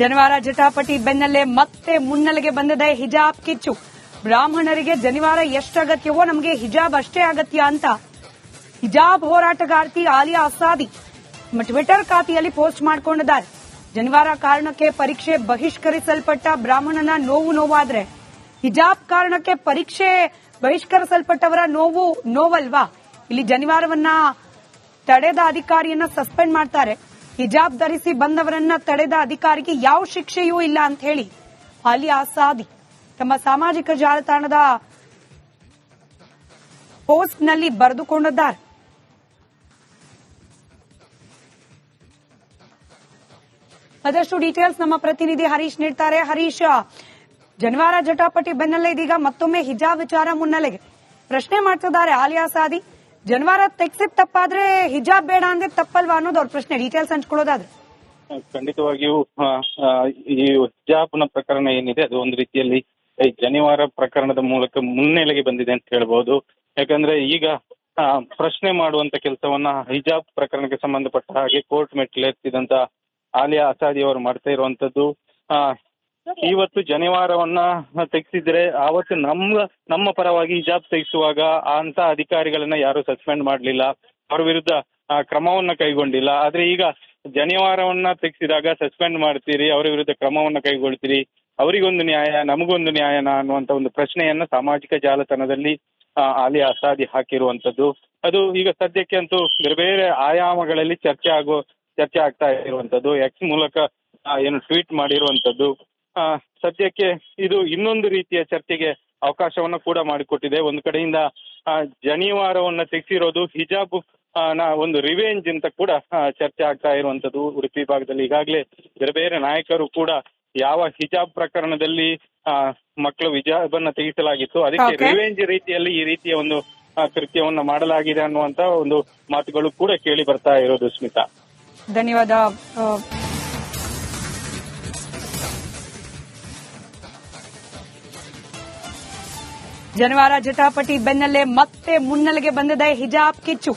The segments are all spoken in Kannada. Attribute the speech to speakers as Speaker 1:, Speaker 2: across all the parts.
Speaker 1: ಜನಿವಾರ ಜಟಾಪಟಿ ಬೆನ್ನಲ್ಲೇ ಮತ್ತೆ ಮುನ್ನೆಲೆಗೆ ಬಂದಿದೆ ಹಿಜಾಬ್ ಕಿಚ್ಚು. ಬ್ರಾಹ್ಮಣರಿಗೆ ಜನಿವಾರ ಎಷ್ಟು ಅಗತ್ಯವೋ ನಮಗೆ ಹಿಜಾಬ್ ಅಷ್ಟೇ ಅಗತ್ಯ ಅಂತ. ಹಿಜಾಬ್ ಹೋರಾಟಗಾರ್ತಿ ಆಲಿಯಾ ಅಸಾದಿ ಟ್ವಿಟರ್ ಖಾತೆಯಲ್ಲಿ ಪೋಸ್ಟ್ ಮಾಡಿಕೊಂಡಿದ್ದಾರೆ. ಜನಿವಾರ ಕಾರಣಕ್ಕೆ ಪರೀಕ್ಷೆ ಬಹಿಷ್ಕರಿಸಲ್ಪಟ್ಟ ಬ್ರಾಹ್ಮಣನ ನೋವು ನೋವಾದ್ರೆ. ಹಿಜಾಬ್ ಕಾರಣಕ್ಕೆ ಪರೀಕ್ಷೆ ಬಹಿಷ್ಕರಿಸಲ್ಪಟ್ಟವರ ನೋವು ನೋವಲ್ವಾ? ಇಲ್ಲಿ ಜನಿವಾರವನ್ನ ತಡೆದ ಅಧಿಕಾರಿಯನ್ನ ಸಸ್ಪೆಂಡ್ ಮಾಡ್ತಾರೆ. ಹಿಜಾಬ್ ಧರಿಸಿ ಬಂದವರನ್ನ ತಡೆದ ಅಧಿಕಾರಿಗೆ ಯಾವ ಶಿಕ್ಷೆಯೂ ಇಲ್ಲ ಅಂತ ಹೇಳಿ ಆಲಿಯಾ ಆಸಾದಿ ತಮ್ಮ ಸಾಮಾಜಿಕ ಜಾಲತಾಣದ ಪೋಸ್ಟ್ನಲ್ಲಿ ಬರೆದುಕೊಂಡಿದ್ದಾರೆ. ಅದಷ್ಟು ಡೀಟೇಲ್ಸ್ ನಮ್ಮ ಪ್ರತಿನಿಧಿ ಹರೀಶ್ ನೀಡ್ತಾರೆ. ಹರೀಶ್, ಜನವಾರ ಜಟಾಪಟಿ ಬೆನ್ನಲ್ಲೇ ಇದೀಗ ಮತ್ತೊಮ್ಮೆ ಹಿಜಾಬ್ ವಿಚಾರ ಮುನ್ನೆಲೆಗೆ. ಪ್ರಶ್ನೆ ಮಾಡ್ತಿದ್ದಾರೆ ಆಲಿಯಾ ಸಾದಿ ಜನಿವಾರ ತೆಗ್ಸಿದ್ ತಪ್ಪಾದ್ರೆ ಹಿಜಾಬ್ ಬೇಡ ಅಂದ್ರೆ ತಪ್ಪಲ್ವಾ ಅನ್ನೋದು ಅವ್ರ ಪ್ರಶ್ನೆ. ಡೀಟೇಲ್ಸ್ ಹಂಚ್ಕೊಳ್ಳೋದಾದ್ರೆ.
Speaker 2: ಖಂಡಿತವಾಗಿಯೂ ಈ ಹಿಜಾಬ್ನ ಪ್ರಕರಣ ಏನಿದೆ, ಅದು ಒಂದು ರೀತಿಯಲ್ಲಿ ಈ ಜನಿವಾರ ಪ್ರಕರಣದ ಮೂಲಕ ಮುನ್ನೆಲೆಗೆ ಬಂದಿದೆ ಅಂತ ಹೇಳ್ಬೋದು. ಯಾಕಂದ್ರೆ ಈಗ ಪ್ರಶ್ನೆ ಮಾಡುವಂತ ಕೆಲಸವನ್ನ ಹಿಜಾಬ್ ಪ್ರಕರಣಕ್ಕೆ ಸಂಬಂಧಪಟ್ಟ ಹಾಗೆ ಕೋರ್ಟ್ ಮೆಟ್ಟಿಲೇರ್ತಿದಂತ ಆಲಿಯಾ ಅಸಾದಿ ಅವರು ಮಾಡ್ತಾ ಇರುವಂತದ್ದು ಇವತ್ತು ಜನಿವಾರವನ್ನ ತೆಗೆಸಿದ್ರೆ ಆವತ್ತು ನಮ್ಮ ನಮ್ಮ ಪರವಾಗಿ ಹಿಜಾಬ್ ತೆಗೆಸುವಾಗ ಅಂತ ಅಧಿಕಾರಿಗಳನ್ನ ಯಾರು ಸಸ್ಪೆಂಡ್ ಮಾಡಲಿಲ್ಲ. ಅವ್ರ ವಿರುದ್ಧ ಕ್ರಮವನ್ನ ಕೈಗೊಂಡಿಲ್ಲ. ಆದ್ರೆ ಈಗ ಜನಿವಾರವನ್ನ ತೆಗೆಸಿದಾಗ ಸಸ್ಪೆಂಡ್ ಮಾಡ್ತೀರಿ, ಅವರ ವಿರುದ್ಧ ಕ್ರಮವನ್ನ ಕೈಗೊಳ್ತೀರಿ, ಅವರಿಗೊಂದು ನ್ಯಾಯ, ನಮಗೊಂದು ನ್ಯಾಯನ ಅನ್ನುವಂತ ಒಂದು ಪ್ರಶ್ನೆಯನ್ನ ಸಾಮಾಜಿಕ ಜಾಲತಾಣದಲ್ಲಿ ಆಲಿ ಅಸಾದಿ ಹಾಕಿರುವಂತದ್ದು ಅದು ಈಗ ಸದ್ಯಕ್ಕೆ ಅಂತೂ ಬೇರೆ ಬೇರೆ ಆಯಾಮಗಳಲ್ಲಿ ಚರ್ಚೆ ಆಗೋ, ಚರ್ಚೆ ಆಗ್ತಾ ಇರುವಂತದ್ದು ಎಕ್ಸ್ ಮೂಲಕ ಏನು ಟ್ವೀಟ್ ಮಾಡಿರುವಂತದ್ದು ಸದ್ಯಕ್ಕೆ ಇದು ಇನ್ನೊಂದು ರೀತಿಯ ಚರ್ಚೆಗೆ ಅವಕಾಶವನ್ನ ಕೂಡ ಮಾಡಿಕೊಟ್ಟಿದೆ. ಒಂದು ಕಡೆಯಿಂದ ಜನಿವಾರವನ್ನ ತೆಗೆಸಿರೋದು ಹಿಜಾಬ್ನ ಒಂದು ರಿವೆಂಜ್ ಅಂತ ಕೂಡ ಚರ್ಚೆ ಆಗ್ತಾ ಇರುವಂತದ್ದು ಉಡುಪಿ ಭಾಗದಲ್ಲಿ. ಈಗಾಗಲೇ ಬೇರೆ ಬೇರೆ ನಾಯಕರು ಕೂಡ ಯಾವ ಹಿಜಾಬ್ ಪ್ರಕರಣದಲ್ಲಿ ಆ, ಮಕ್ಕಳು ಹಿಜಾಬ್ ಅನ್ನ ತೆಗೆಸಲಾಗಿತ್ತು ಅದಕ್ಕೆ. ರಿವೆಂಜ್ ರೀತಿಯಲ್ಲಿ ಈ ರೀತಿಯ ಒಂದು ಕೃತ್ಯವನ್ನ ಮಾಡಲಾಗಿದೆ ಅನ್ನುವಂತ ಒಂದು ಮಾತುಗಳು ಕೂಡ ಕೇಳಿ ಬರ್ತಾ ಇರೋದು ಸ್ಮಿತಾ.
Speaker 1: ಧನ್ಯವಾದ. ಜನಿವಾರ ಜಟಾಪಟಿ ಬೆನ್ನಲ್ಲೇ ಮತ್ತೆ ಮುನ್ನೆಲೆಗೆ ಬಂದಿದೆ ಹಿಜಾಬ್ ಕಿಚ್ಚು.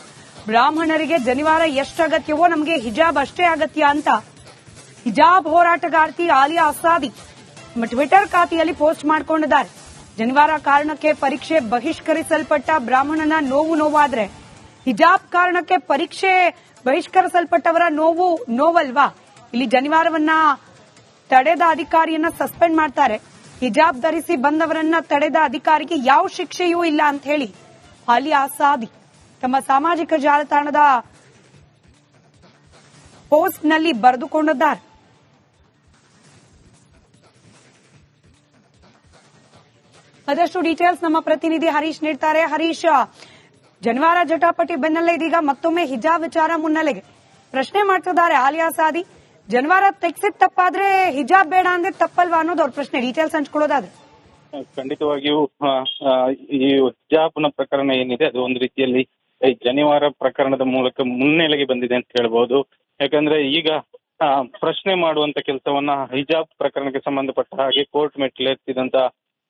Speaker 1: ಬ್ರಾಹ್ಮಣರಿಗೆ ಜನಿವಾರ ಎಷ್ಟು ಅಗತ್ಯವೋ ನಮಗೆ ಹಿಜಾಬ್ ಅಷ್ಟೇ ಅಗತ್ಯ ಅಂತ. ಹಿಜಾಬ್ ಹೋರಾಟಗಾರ್ತಿ ಆಲಿಯಾ ಅಸಾದಿ ನಮ್ಮ ಟ್ವಿಟರ್ ಖಾತೆಯಲ್ಲಿ ಪೋಸ್ಟ್ ಮಾಡಿಕೊಂಡಿದ್ದಾರೆ. ಜನಿವಾರ ಕಾರಣಕ್ಕೆ ಪರೀಕ್ಷೆ ಬಹಿಷ್ಕರಿಸಲ್ಪಟ್ಟ ಬ್ರಾಹ್ಮಣನ ನೋವು ನೋವಾದ್ರೆ. ಹಿಜಾಬ್ ಕಾರಣಕ್ಕೆ ಪರೀಕ್ಷೆ ಬಹಿಷ್ಕರಿಸಲ್ಪಟ್ಟವರ ನೋವು ನೋವಲ್ವಾ? ಇಲ್ಲಿ ಜನಿವಾರವನ್ನ ತಡೆದ ಅಧಿಕಾರಿಯನ್ನ ಸಸ್ಪೆಂಡ್ ಮಾಡ್ತಾರೆ. ಹಿಜಾಬ್ ಧರಿಸಿ ಬಂದವರನ್ನ ತಡೆದ ಅಧಿಕಾರಿಗೆ ಯಾವ ಶಿಕ್ಷೆಯೂ ಇಲ್ಲ ಅಂತ ಹೇಳಿ ಅಲಿ ಆಸಾದಿ ತಮ್ಮ ಸಾಮಾಜಿಕ ಜಾಲತಾಣದ ಪೋಸ್ಟ್ನಲ್ಲಿ ಬರೆದುಕೊಂಡಿದ್ದಾರೆ. ಅದಷ್ಟು ಡೀಟೇಲ್ಸ್ ನಮ್ಮ ಪ್ರತಿನಿಧಿ ಹರೀಶ್ ನೀಡ್ತಾರೆ. ಹರೀಶ್, ಜನವಾರ ಜಟಾಪಟಿ ಬೆನ್ನಲ್ಲೇ ಇದೀಗ ಮತ್ತೊಮ್ಮೆ ಹಿಜಾಬ್ ವಿಚಾರ ಮುನ್ನೆಲೆಗೆ. ಪ್ರಶ್ನೆ ಮಾಡ್ತಿದ್ದಾರೆ ಆಲಿಯಾ ಸಾದಿ ಜನಿವಾರ ತೆಗ್ಸಿದ್ ತಪ್ಪಾದ್ರೆ ಹಿಜಾಬ್ ಬೇಡ ಅಂದ್ರೆ ತಪ್ಪಲ್ವಾ ಅನ್ನೋದು ಅವ್ರ ಪ್ರಶ್ನೆ. ಡೀಟೇಲ್ಸ್ ಹಂಚ್ಕೊಳ್ಳೋದಾದ್ರೆ.
Speaker 2: ಖಂಡಿತವಾಗಿಯೂ ಈ ಹಿಜಾಬ್ನ ಪ್ರಕರಣ ಏನಿದೆ, ಅದು ಒಂದು ರೀತಿಯಲ್ಲಿ ಜನಿವಾರ ಪ್ರಕರಣದ ಮೂಲಕ ಮುನ್ನೆಲೆಗೆ ಬಂದಿದೆ ಅಂತ ಹೇಳ್ಬೋದು. ಯಾಕಂದ್ರೆ ಈಗ ಪ್ರಶ್ನೆ ಮಾಡುವಂತ ಕೆಲಸವನ್ನ ಹಿಜಾಬ್ ಪ್ರಕರಣಕ್ಕೆ ಸಂಬಂಧಪಟ್ಟ ಹಾಗೆ ಕೋರ್ಟ್ ಮೆಟ್ಟಿಲೇರ್ತಿದಂತ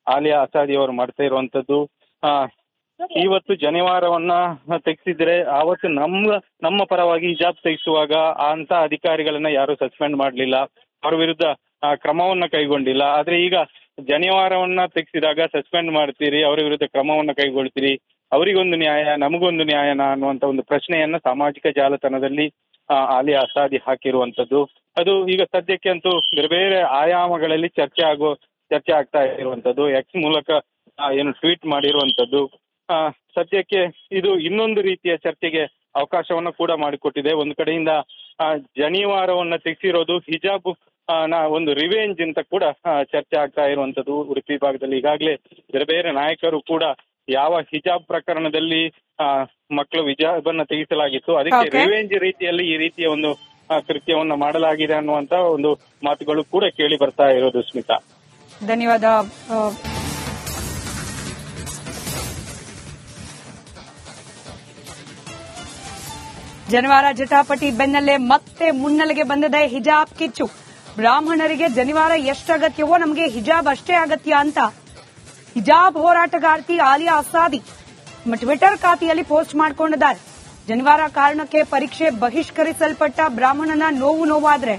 Speaker 2: ಆಲಿಯಾ ಅಸಾದಿ ಅವರು ಮಾಡ್ತಾ ಇರುವಂತದ್ದು ಇವತ್ತು ಜನಿವಾರವನ್ನ ತೆಗೆಸಿದ್ರೆ ಆವತ್ತು ನಮ್ಮ ನಮ್ಮ ಪರವಾಗಿ ಹಿಜಾಬ್ ತೆಗೆಸುವಾಗ ಅಂತ ಅಧಿಕಾರಿಗಳನ್ನ ಯಾರು ಸಸ್ಪೆಂಡ್ ಮಾಡಲಿಲ್ಲ. ಅವರ ವಿರುದ್ಧ ಕ್ರಮವನ್ನ ಕೈಗೊಂಡಿಲ್ಲ. ಆದ್ರೆ ಈಗ ಜನಿವಾರವನ್ನ ತೆಗೆಸಿದಾಗ ಸಸ್ಪೆಂಡ್ ಮಾಡ್ತೀರಿ, ಅವರ ವಿರುದ್ಧ ಕ್ರಮವನ್ನ ಕೈಗೊಳ್ತೀರಿ, ಅವರಿಗೊಂದು ನ್ಯಾಯ, ನಮಗೊಂದು ನ್ಯಾಯನ ಅನ್ನುವಂತ ಒಂದು ಪ್ರಶ್ನೆಯನ್ನ ಸಾಮಾಜಿಕ ಜಾಲತಾಣದಲ್ಲಿ ಆಲಿ ಅಸಾದಿ ಹಾಕಿರುವಂತದ್ದು ಅದು ಈಗ ಸದ್ಯಕ್ಕೆ ಅಂತೂ ಬೇರೆ ಬೇರೆ ಆಯಾಮಗಳಲ್ಲಿ ಚರ್ಚೆ ಆಗೋ, ಚರ್ಚೆ ಆಗ್ತಾ ಇರುವಂತದ್ದು ಎಕ್ಸ್ ಮೂಲಕ ಏನು ಟ್ವೀಟ್ ಮಾಡಿರುವಂತದ್ದು ಸದ್ಯಕ್ಕೆ ಇದು ಇನ್ನೊಂದು ರೀತಿಯ ಚರ್ಚೆಗೆ ಅವಕಾಶವನ್ನ ಕೂಡ ಮಾಡಿಕೊಟ್ಟಿದೆ. ಒಂದು ಕಡೆಯಿಂದ ಜನಿವಾರವನ್ನ ತೆಗೆಸಿರೋದು ಹಿಜಾಬ್ನ ಒಂದು ರಿವೆಂಜ್ ಅಂತ ಕೂಡ ಚರ್ಚೆ ಆಗ್ತಾ ಇರುವಂತದ್ದು ಉಡುಪಿ ಭಾಗದಲ್ಲಿ. ಈಗಾಗಲೇ ಬೇರೆ ಬೇರೆ ನಾಯಕರು ಕೂಡ ಯಾವ ಹಿಜಾಬ್ ಪ್ರಕರಣದಲ್ಲಿ ಆ, ಮಕ್ಕಳು ಹಿಜಾಬ್ ಅನ್ನ ತೆಗೆಸಲಾಗಿತ್ತು ಅದಕ್ಕೆ ರಿವೇಂಜ್ ರೀತಿಯಲ್ಲಿ ಈ ರೀತಿಯ ಒಂದು ಕೃತ್ಯವನ್ನ ಮಾಡಲಾಗಿದೆ ಅನ್ನುವಂತ ಒಂದು ಮಾತುಗಳು ಕೂಡ ಕೇಳಿ ಬರ್ತಾ ಇರೋದು ಸ್ಮಿತಾ.
Speaker 1: ಧನ್ಯವಾದ. ಜನಿವಾರ ಜಟಾಪಟಿ ಬೆನ್ನಲ್ಲೇ ಮತ್ತೆ ಮುನ್ನೆಲೆಗೆ ಬಂದಿದೆ ಹಿಜಾಬ್ ಕಿಚ್ಚು. ಬ್ರಾಹ್ಮಣರಿಗೆ ಜನಿವಾರ ಎಷ್ಟು ಅಗತ್ಯವೋ ನಮಗೆ ಹಿಜಾಬ್ ಅಷ್ಟೇ ಅಗತ್ಯ ಅಂತ. ಹಿಜಾಬ್ ಹೋರಾಟಗಾರ್ತಿ ಆಲಿಯಾ ಅಸಾದಿ ನಮ್ಮ ಟ್ವಿಟರ್ ಖಾತೆಯಲ್ಲಿ ಪೋಸ್ಟ್ ಮಾಡಿಕೊಂಡಿದ್ದಾರೆ. ಜನಿವಾರ ಕಾರಣಕ್ಕೆ ಪರೀಕ್ಷೆ ಬಹಿಷ್ಕರಿಸಲ್ಪಟ್ಟ ಬ್ರಾಹ್ಮಣನ ನೋವು ನೋವಾದ್ರೆ.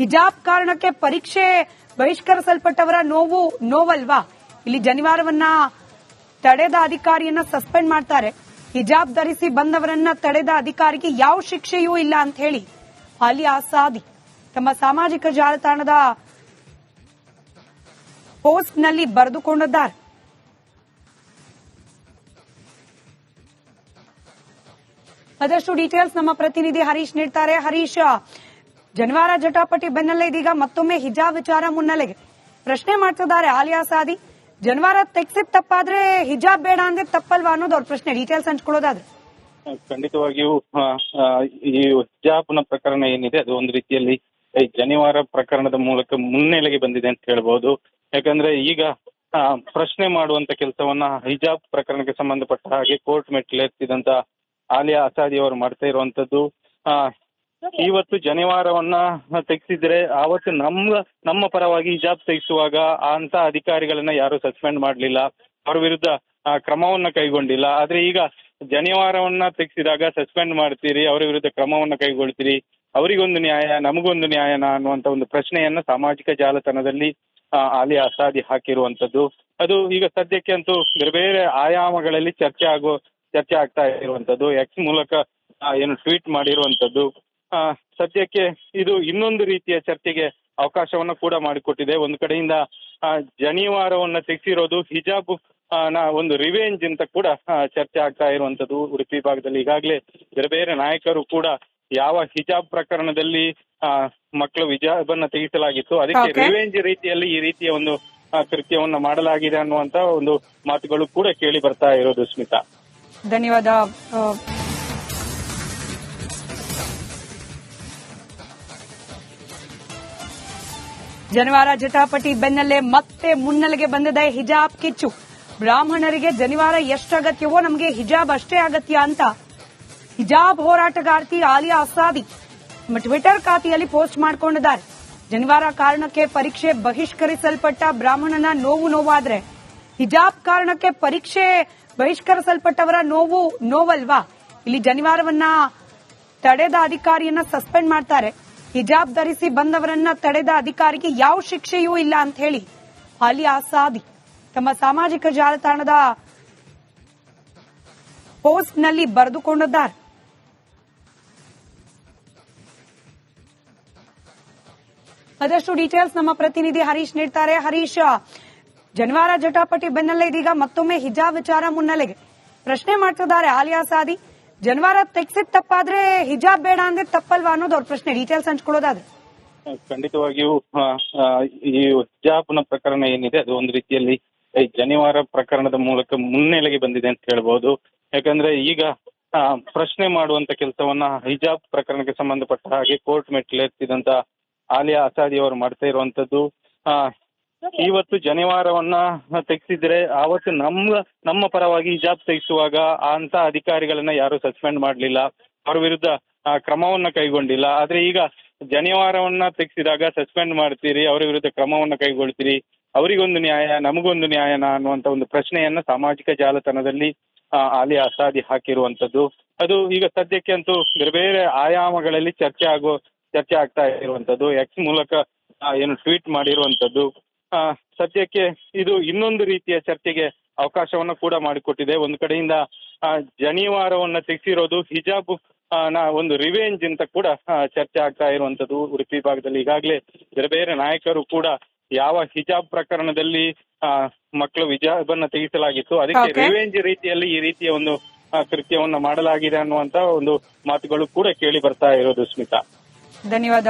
Speaker 1: ಹಿಜಾಬ್ ಕಾರಣಕ್ಕೆ ಪರೀಕ್ಷೆ ಬಹಿಷ್ಕರಿಸಲ್ಪಟ್ಟವರ ನೋವು ನೋವಲ್ವಾ? ಇಲ್ಲಿ ಜನಿವಾರವನ್ನ ತಡೆದ ಅಧಿಕಾರಿಯನ್ನ ಸಸ್ಪೆಂಡ್ ಮಾಡ್ತಾರೆ. ಹಿಜಾಬ್ ಧರಿಸಿ ಬಂದವರನ್ನ ತಡೆದ ಅಧಿಕಾರಿಗೆ ಯಾವ ಶಿಕ್ಷೆಯೂ ಇಲ್ಲ ಅಂತ ಹೇಳಿ ಅಲಿ ಆಸಾದಿ ತಮ್ಮ ಸಾಮಾಜಿಕ ಜಾಲತಾಣದ ಪೋಸ್ಟ್ನಲ್ಲಿ ಬರೆದುಕೊಂಡಿದ್ದಾರೆ. ಅದಷ್ಟು ಡೀಟೇಲ್ಸ್ ನಮ್ಮ ಪ್ರತಿನಿಧಿ ಹರೀಶ್ ನೀಡ್ತಾರೆ. ಹರೀಶ್, ಜನವಾರ ಜಟಾಪಟಿ ಬೆನ್ನಲ್ಲೇ ಇದೀಗ ಮತ್ತೊಮ್ಮೆ ಹಿಜಾಬ್ ವಿಚಾರ ಮುನ್ನೆಲೆಗೆ. ಪ್ರಶ್ನೆ ಮಾಡ್ತಿದ್ದಾರೆ ಆಲಿಯಾ ಸಾದಿ ಜನಿವಾರ ತೆಗ್ಸಿದ್ ತಪ್ಪಾದ್ರೆ ಹಿಜಾಬ್ ಬೇಡ ಅಂದ್ರೆ ತಪ್ಪಲ್ವಾ ಅನ್ನೋದು ಅವ್ರ ಪ್ರಶ್ನೆ. ಡೀಟೇಲ್ಸ್ ಹಂಚ್ಕೊಳ್ಳೋದಾದ್ರೆ.
Speaker 2: ಖಂಡಿತವಾಗಿಯೂ ಈ ಹಿಜಾಬ್ನ ಪ್ರಕರಣ ಏನಿದೆ, ಅದು ಒಂದು ರೀತಿಯಲ್ಲಿ ಈ ಜನಿವಾರ ಪ್ರಕರಣದ ಮೂಲಕ ಮುನ್ನೆಲೆಗೆ ಬಂದಿದೆ ಅಂತ ಹೇಳ್ಬೋದು. ಯಾಕಂದ್ರೆ ಈಗ ಪ್ರಶ್ನೆ ಮಾಡುವಂತ ಕೆಲಸವನ್ನ ಹಿಜಾಬ್ ಪ್ರಕರಣಕ್ಕೆ ಸಂಬಂಧಪಟ್ಟ ಹಾಗೆ ಕೋರ್ಟ್ ಮೆಟ್ಟಿಲೇರ್ತಿದಂತ ಆಲಿಯಾ ಅಸಾದಿ ಅವರು ಮಾಡ್ತಾ ಇರುವಂತದ್ದು ಇವತ್ತು ಜನಿವಾರವನ್ನ ತೆಗೆಸಿದ್ರೆ ಆವತ್ತು ನಮ್ಮ ನಮ್ಮ ಪರವಾಗಿ ಹಿಜಾಬ್ ತೆಗೆಸುವಾಗ ಅಂತ ಅಧಿಕಾರಿಗಳನ್ನ ಯಾರು ಸಸ್ಪೆಂಡ್ ಮಾಡಲಿಲ್ಲ. ಅವ್ರ ವಿರುದ್ಧ ಕ್ರಮವನ್ನ ಕೈಗೊಂಡಿಲ್ಲ. ಆದ್ರೆ ಈಗ ಜನಿವಾರವನ್ನ ತೆಗೆಸಿದಾಗ ಸಸ್ಪೆಂಡ್ ಮಾಡ್ತೀರಿ, ಅವರ ವಿರುದ್ಧ ಕ್ರಮವನ್ನ ಕೈಗೊಳ್ತೀರಿ, ಅವರಿಗೊಂದು ನ್ಯಾಯ, ನಮಗೊಂದು ನ್ಯಾಯನ ಅನ್ನುವಂತ ಒಂದು ಪ್ರಶ್ನೆಯನ್ನ ಸಾಮಾಜಿಕ ಜಾಲತಾಣದಲ್ಲಿ ಆಲಿ ಅಸಾದಿ ಹಾಕಿರುವಂತದ್ದು ಅದು ಈಗ ಸದ್ಯಕ್ಕೆ ಅಂತೂ ಬೇರೆ ಬೇರೆ ಆಯಾಮಗಳಲ್ಲಿ ಚರ್ಚೆ ಆಗೋ, ಚರ್ಚೆ ಆಗ್ತಾ ಇರುವಂತದ್ದು ಎಕ್ಸ್ ಮೂಲಕ ಏನು ಟ್ವೀಟ್ ಮಾಡಿರುವಂತದ್ದು ಸದ್ಯಕ್ಕೆ ಇದು ಇನ್ನೊಂದು ರೀತಿಯ ಚರ್ಚೆಗೆ ಅವಕಾಶವನ್ನ ಕೂಡ ಮಾಡಿಕೊಟ್ಟಿದೆ. ಒಂದು ಕಡೆಯಿಂದ ಜನಿವಾರವನ್ನ ತೆಗೆಸಿರೋದು ಹಿಜಾಬ್ನ ಒಂದು ರಿವೆಂಜ್ ಅಂತ ಕೂಡ ಚರ್ಚೆ ಆಗ್ತಾ ಇರುವಂತದ್ದು ಉಡುಪಿ ಭಾಗದಲ್ಲಿ. ಈಗಾಗಲೇ ಬೇರೆ ಬೇರೆ ನಾಯಕರು ಕೂಡ ಯಾವ ಹಿಜಾಬ್ ಪ್ರಕರಣದಲ್ಲಿ ಆ, ಮಕ್ಕಳು ಹಿಜಾಬ್ ಅನ್ನ ತೆಗೆಸಲಾಗಿತ್ತು ಅದಕ್ಕೆ. ರಿವೆಂಜ್ ರೀತಿಯಲ್ಲಿ ಈ ರೀತಿಯ ಒಂದು ಕೃತ್ಯವನ್ನ ಮಾಡಲಾಗಿದೆ ಅನ್ನುವಂತ ಒಂದು ಮಾತುಗಳು ಕೂಡ ಕೇಳಿ ಬರ್ತಾ ಇರೋದು ಸ್ಮಿತಾ.
Speaker 1: ಧನ್ಯವಾದ. ಜನಿವಾರ ಜಟಾಪಟಿ ಬೆನ್ನಲ್ಲೇ ಮತ್ತೆ ಮುನ್ನೆಲೆಗೆ ಬಂದಿದೆ ಹಿಜಾಬ್ ಕಿಚ್ಚು. ಬ್ರಾಹ್ಮಣರಿಗೆ ಜನಿವಾರ ಎಷ್ಟು ಅಗತ್ಯವೋ ನಮಗೆ ಹಿಜಾಬ್ ಅಷ್ಟೇ ಅಗತ್ಯ ಅಂತ. ಹಿಜಾಬ್ ಹೋರಾಟಗಾರ್ತಿ ಆಲಿಯಾ ಅಸಾದಿ ನಮ್ಮ ಟ್ವಿಟರ್ ಖಾತೆಯಲ್ಲಿ ಪೋಸ್ಟ್ ಮಾಡಿಕೊಂಡಿದ್ದಾರೆ. ಜನಿವಾರ ಕಾರಣಕ್ಕೆ ಪರೀಕ್ಷೆ ಬಹಿಷ್ಕರಿಸಲ್ಪಟ್ಟ ಬ್ರಾಹ್ಮಣನ ನೋವು ನೋವಾದ್ರೆ. ಹಿಜಾಬ್ ಕಾರಣಕ್ಕೆ ಪರೀಕ್ಷೆ ಬಹಿಷ್ಕರಿಸಲ್ಪಟ್ಟವರ ನೋವು ನೋವಲ್ವಾ? ಇಲ್ಲಿ ಜನಿವಾರವನ್ನ ತಡೆದ ಅಧಿಕಾರಿಯನ್ನ ಸಸ್ಪೆಂಡ್ ಮಾಡ್ತಾರೆ. ಹಿಜಾಬ್ ಧರಿಸಿ ಬಂದವರನ್ನ ತಡೆದ ಅಧಿಕಾರಿಗೆ ಯಾವ ಶಿಕ್ಷೆಯೂ ಇಲ್ಲ ಅಂತ ಹೇಳಿ ಅಲಿ ಆಸಾದಿ ತಮ್ಮ ಸಾಮಾಜಿಕ ಜಾಲತಾಣದ ಪೋಸ್ಟ್ನಲ್ಲಿ ಬರೆದುಕೊಂಡಿದ್ದಾರೆ. ಅದಷ್ಟು ಡೀಟೇಲ್ಸ್ ನಮ್ಮ ಪ್ರತಿನಿಧಿ ಹರೀಶ್ ನೀಡ್ತಾರೆ. ಹರೀಶ್, ಜನವಾರ ಜಟಾಪಟಿ ಬೆನ್ನಲ್ಲೇ ಇದೀಗ ಮತ್ತೊಮ್ಮೆ ಹಿಜಾಬ್ ವಿಚಾರ ಮುನ್ನೆಲೆಗೆ. ಪ್ರಶ್ನೆ ಮಾಡ್ತಿದ್ದಾರೆ ಆಲಿಯಾ ಸಾದಿ ಜನಿವಾರ ತೆಗ್ಸಿದ್ ತಪ್ಪಾದ್ರೆ ಹಿಜಾಬ್ ಬೇಡ ಅಂದ್ರೆ ತಪ್ಪಲ್ವಾ ಅನ್ನೋದು ಅವ್ರ ಪ್ರಶ್ನೆ. ಡೀಟೇಲ್ಸ್ ಹಂಚ್ಕೊಳ್ಳೋದಾದ್ರೆ.
Speaker 2: ಖಂಡಿತವಾಗಿಯೂ ಈ ಹಿಜಾಬ್ನ ಪ್ರಕರಣ ಏನಿದೆ, ಅದು ಒಂದು ರೀತಿಯಲ್ಲಿ ಜನಿವಾರ ಪ್ರಕರಣದ ಮೂಲಕ ಮುನ್ನೆಲೆಗೆ ಬಂದಿದೆ ಅಂತ ಹೇಳ್ಬೋದು. ಯಾಕಂದ್ರೆ ಈಗ ಪ್ರಶ್ನೆ ಮಾಡುವಂತ ಕೆಲಸವನ್ನ ಹಿಜಾಬ್ ಪ್ರಕರಣಕ್ಕೆ ಸಂಬಂಧಪಟ್ಟ ಹಾಗೆ ಕೋರ್ಟ್ ಮೆಟ್ಟಿಲೇರ್ತಿದಂತ ಆಲಿಯಾ ಅಸಾದಿ ಅವರು ಮಾಡ್ತಾ ಇರುವಂತದ್ದು ಇವತ್ತು ಜನಿವಾರವನ್ನ ತೆಗೆಸಿದ್ರೆ ಆವತ್ತು ನಮ್ಮ ನಮ್ಮ ಪರವಾಗಿ ಹಿಜಾಬ್ ತೆಗೆಸುವಾಗ ಅಂತ ಅಧಿಕಾರಿಗಳನ್ನ ಯಾರು ಸಸ್ಪೆಂಡ್ ಮಾಡಲಿಲ್ಲ. ಅವರ ವಿರುದ್ಧ ಕ್ರಮವನ್ನ ಕೈಗೊಂಡಿಲ್ಲ. ಆದ್ರೆ ಈಗ ಜನಿವಾರವನ್ನ ತೆಗೆಸಿದಾಗ ಸಸ್ಪೆಂಡ್ ಮಾಡ್ತೀರಿ, ಅವರ ವಿರುದ್ಧ ಕ್ರಮವನ್ನ ಕೈಗೊಳ್ತೀರಿ, ಅವರಿಗೊಂದು ನ್ಯಾಯ, ನಮಗೊಂದು ನ್ಯಾಯನ ಅನ್ನುವಂತ ಒಂದು ಪ್ರಶ್ನೆಯನ್ನ ಸಾಮಾಜಿಕ ಜಾಲತಾಣದಲ್ಲಿ ಆಲಿ ಅಸಾದಿ ಹಾಕಿರುವಂತದ್ದು ಅದು ಈಗ ಸದ್ಯಕ್ಕೆ ಅಂತೂ ಬೇರೆ ಬೇರೆ ಆಯಾಮಗಳಲ್ಲಿ ಚರ್ಚೆ ಆಗೋ, ಚರ್ಚೆ ಆಗ್ತಾ ಇರುವಂತದ್ದು ಎಕ್ಸ್ ಮೂಲಕ ಏನು ಟ್ವೀಟ್ ಮಾಡಿರುವಂತದ್ದು ಸದ್ಯಕ್ಕೆ ಇದು ಇನ್ನೊಂದು ರೀತಿಯ ಚರ್ಚೆಗೆ ಅವಕಾಶವನ್ನ ಕೂಡ ಮಾಡಿಕೊಟ್ಟಿದೆ. ಒಂದು ಕಡೆಯಿಂದ ಜನಿವಾರವನ್ನ ತೆಗೆಸಿರೋದು ಹಿಜಾಬ್ನ ಒಂದು ರಿವೆಂಜ್ ಅಂತ ಕೂಡ ಚರ್ಚೆ ಆಗ್ತಾ ಇರುವಂತದ್ದು ಉಡುಪಿ ಭಾಗದಲ್ಲಿ. ಈಗಾಗಲೇ ಬೇರೆ ಬೇರೆ ನಾಯಕರು ಕೂಡ ಯಾವ ಹಿಜಾಬ್ ಪ್ರಕರಣದಲ್ಲಿ ಆ, ಮಕ್ಕಳು ಹಿಜಾಬ್ ಅನ್ನ ತೆಗೆಸಲಾಗಿತ್ತು ಅದಕ್ಕೆ ರಿವೇಂಜ್ ರೀತಿಯಲ್ಲಿ ಈ ರೀತಿಯ ಒಂದು ಕೃತ್ಯವನ್ನು ಮಾಡಲಾಗಿದೆ ಅನ್ನುವಂತ ಒಂದು ಮಾತುಗಳು ಕೂಡ ಕೇಳಿ ಬರ್ತಾ ಇರೋದು ಸ್ಮಿತಾ.
Speaker 1: ಧನ್ಯವಾದ.